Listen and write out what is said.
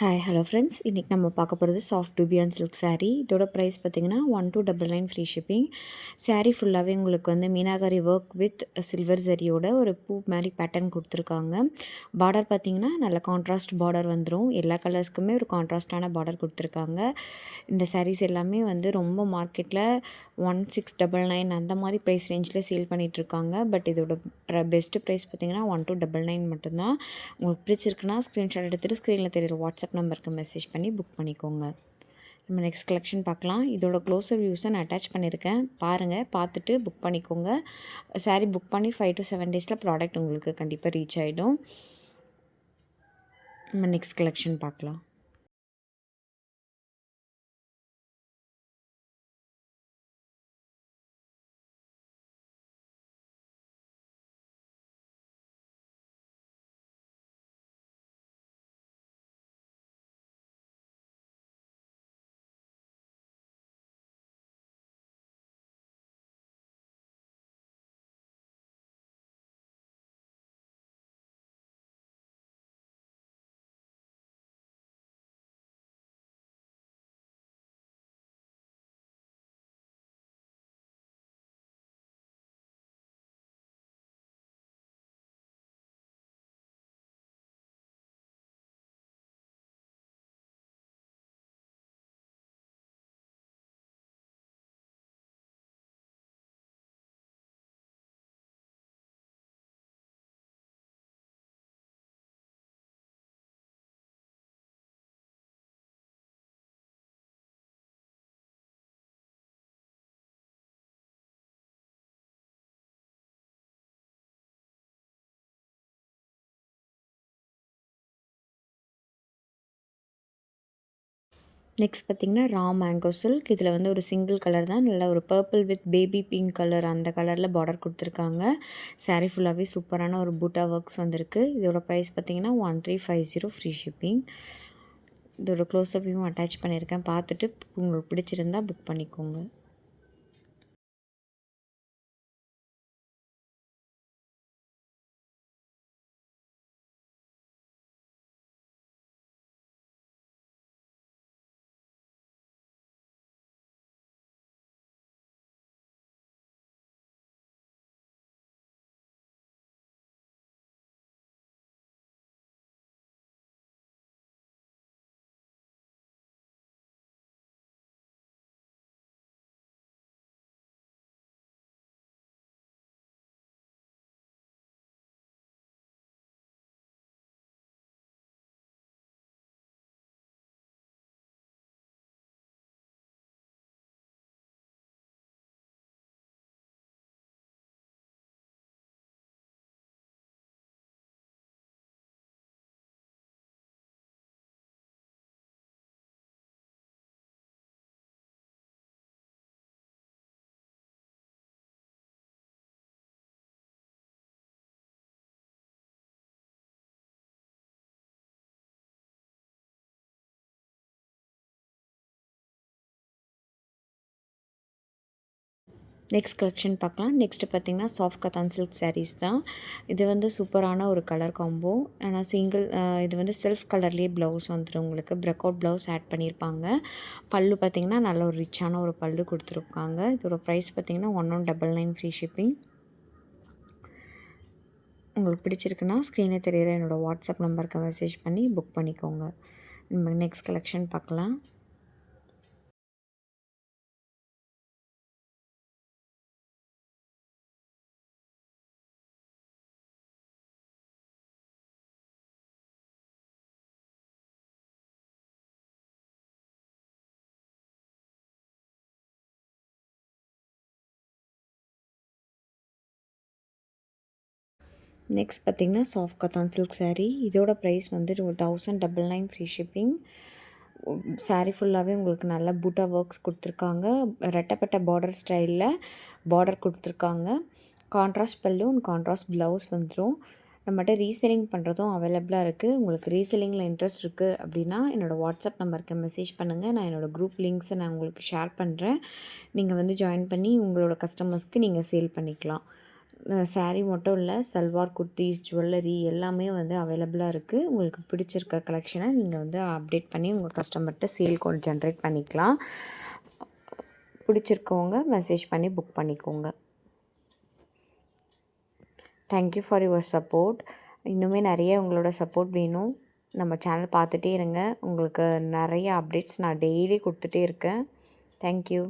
Hi hello friends இன்றைக்கி நம்ம பார்க்க போகிறது சாஃப்ட் டூபியான் சில்க் சாரீ இதோட ப்ரைஸ் பார்த்தீங்கன்னா one two double nine free shipping sari ஃபுல்லாகவே உங்களுக்கு வந்து மீனாகாரி ஒர்க் வித் சில்வர் ஜரியோட ஒரு பூ மாதிரி பேட்டர்ன் கொடுத்துருக்காங்க. பார்டர் பார்த்தீங்கன்னா நல்ல கான்ட்ராஸ்ட் பார்டர் வந்துடும் எல்லா கலர்ஸ்க்குமே ஒரு கான்ட்ராஸ்டான பார்டர் கொடுத்துருக்காங்க. இந்த சாரீஸ் எல்லாமே வந்து ரொம்ப மார்க்கெட்டில் ஒன் சிக்ஸ் டபுள் நைன் அந்த மாதிரி ப்ரைஸ் ரேஞ்சில் சேல் பண்ணிகிட்ருக்காங்க பட் இதோட ப்ர பெஸ்ட்டு ப்ரைஸ் பார்த்தீங்கன்னா ஒன் டூ டபுள் நைன் மட்டும்தான். உங்களுக்கு பிடிச்சிருக்குன்னா ஸ்க்ரீன்ஷாட் எடுத்துகிட்டு ஸ்க்ரீனில் தெரியுற வாட்ஸ்அப் நம்பருக்கு மெசேஜ் பண்ணி புக் பண்ணிக்கோங்க. நம்ம நெக்ஸ்ட் கலெக்ஷன் பார்க்கலாம். இதோட க்ளோஸர் வியூஸை நான் அட்டாச் பண்ணியிருக்கேன். பாருங்கள் பார்த்துட்டு புக் பண்ணிக்கோங்க. சாரீ புக் பண்ணி ஃபைவ் டு செவன் டேஸில் ப்ராடக்ட் உங்களுக்கு கண்டிப்பாக ரீச் ஆகிடும் நம்ம நெக்ஸ்ட் கலெக்ஷன் பார்க்கலாம். நெக்ஸ்ட் பார்த்தீங்கன்னா ரா மேங்கோ சில்க் இதில் வந்து ஒரு சிங்கிள் கலர் தான். நல்ல ஒரு purple with baby pink colour அந்த கலரில் பார்டர் கொடுத்துருக்காங்க. சாரீ ஃபுல்லாகவே சூப்பரான ஒரு பூட்டா ஒர்க்ஸ் வந்திருக்கு. இதோட ப்ரைஸ் பார்த்தீங்கன்னா one three five zero free shipping இதோட க்ளோஸ்அப்பையும் அட்டாச் பண்ணியிருக்கேன். பார்த்துட்டு உங்களுக்கு பிடிச்சிருந்தா புக் பண்ணிக்கோங்க. நெக்ஸ்ட் கலெக்ஷன் பார்க்கலாம். நெக்ஸ்ட்டு பார்த்தீங்கன்னா சாஃப்ட் கத்தான் சில்க் சாரீஸ் தான். இது வந்து சூப்பரான ஒரு கலர் காம்போ ஆனால் சிங்கிள் இது வந்து செல்ஃப் கலர்லேயே ப்ளவுஸ் வந்துடும் உங்களுக்கு. ப்ரெக் அவுட் ப்ளவுஸ் ஆட் பண்ணியிருப்பாங்க பல்லு பார்த்தீங்கன்னா நல்ல ஒரு ரிச்சான ஒரு பல்லு கொடுத்துருக்காங்க. இதோட ப்ரைஸ் பார்த்தீங்கன்னா one one double nine free shipping உங்களுக்கு பிடிச்சிருக்குன்னா ஸ்க்ரீனே தெரியிற என்னோடய வாட்ஸ்அப் நம்பருக்கு மெசேஜ் பண்ணி புக் பண்ணிக்கோங்க. நம்ம நெக்ஸ்ட் கலெக்ஷன் பார்க்கலாம். நெக்ஸ்ட் பார்த்திங்கன்னா சாஃப்ட் கத்தான் சில்க் சாரீ இதோட ப்ரைஸ் வந்து thousand double nine free shipping sari ஃபுல்லாகவே உங்களுக்கு நல்ல பூட்டா ஒர்க்ஸ் கொடுத்துருக்காங்க. ரெட்டப்பட்ட பார்டர் ஸ்டைலில் பார்டர் கொடுத்துருக்காங்க. கான்ட்ராஸ்ட் பல்லு கான்ட்ராஸ்ட் ப்ளவுஸ் வந்துடும் நம்மகிட்ட ரீசெல்லிங் பண்ணுறதும் அவைலபிளாக இருக்குது உங்களுக்கு ரீசெல்லிங்கில் இன்ட்ரெஸ்ட் இருக்குது அப்படின்னா என்னோடய வாட்ஸ்அப் நம்பருக்கு மெசேஜ் பண்ணுங்கள் நான் என்னோடய குரூப் லிங்க்ஸை நான் உங்களுக்கு ஷேர் பண்ணுறேன் நீங்கள் வந்து ஜாயின் பண்ணி உங்களோட கஸ்டமர்ஸ்க்கு நீங்கள் சேல் பண்ணிக்கலாம். சாரீ மட்டும் இல்லை சல்வார் குர்த்திஸ் ஜுவல்லரி எல்லாமே வந்து அவைலபிளாக இருக்குது உங்களுக்கு பிடிச்சிருக்க கலெக்ஷனை நீங்கள் வந்து அப்டேட் பண்ணி உங்கள் கஸ்டமர்கிட்ட சேல் கோட் ஜென்ரேட் பண்ணிக்கலாம். பிடிச்சிருக்கவங்க மெசேஜ் பண்ணி புக் பண்ணிக்கோங்க. Thank you for your support இன்னுமே நிறைய உங்களோட சப்போர்ட் வேணும். நம்ம சேனல் பார்த்துட்டே இருங்க. உங்களுக்கு நிறைய அப்டேட்ஸ் நான் டெய்லி கொடுத்துட்டே இருக்கேன். தேங்க்யூ